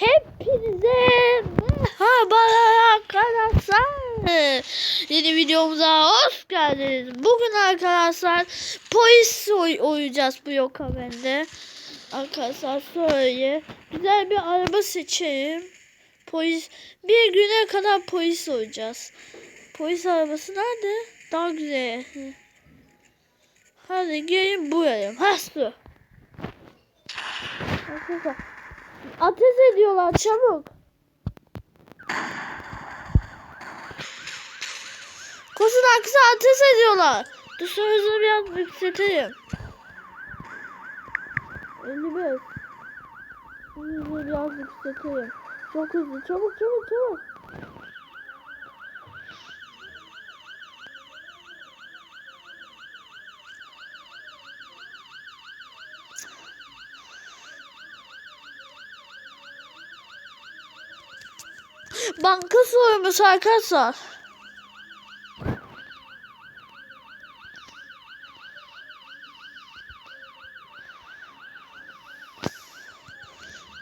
Hepinize merhabalar arkadaşlar. Yeni videomuza hoş geldiniz. Bugün arkadaşlar polis oy oynayacağız bu yok bende. Arkadaşlar şöyle güzel bir araba seçeyim. Polis bir güne kadar polis olacağız. Polis arabası nerede? Daha güzel. Hadi gelin buraya. Hasta. Arkadaşlar Ateş ediyorlar çabuk. Koşun arkası ateş ediyorlar. Dışarı hızını biraz yükselteyim. 55. Hızını biraz yükselteyim. Çok hızlı. Çabuk çabuk çabuk. Banka soymuş arkadaşlar.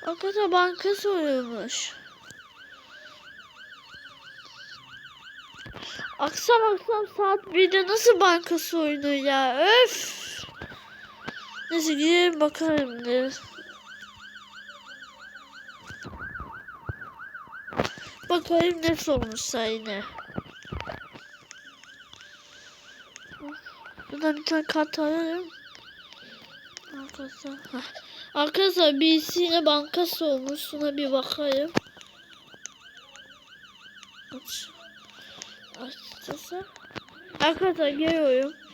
Arkadaşlar banka soyulmuş. Akşam akşam saat 1'de nasıl banka soyunu ya öf. Neyse gidelim bakalım. Bakayım ne sormuşsa yine. Buradan bir tane kart alalım. Arkadaşlar. heh. Arkadaşlar birisiyle banka sormuş. Şuna bir bakayım. Aç. Açtıysa. Arkadaşlar geliyorum.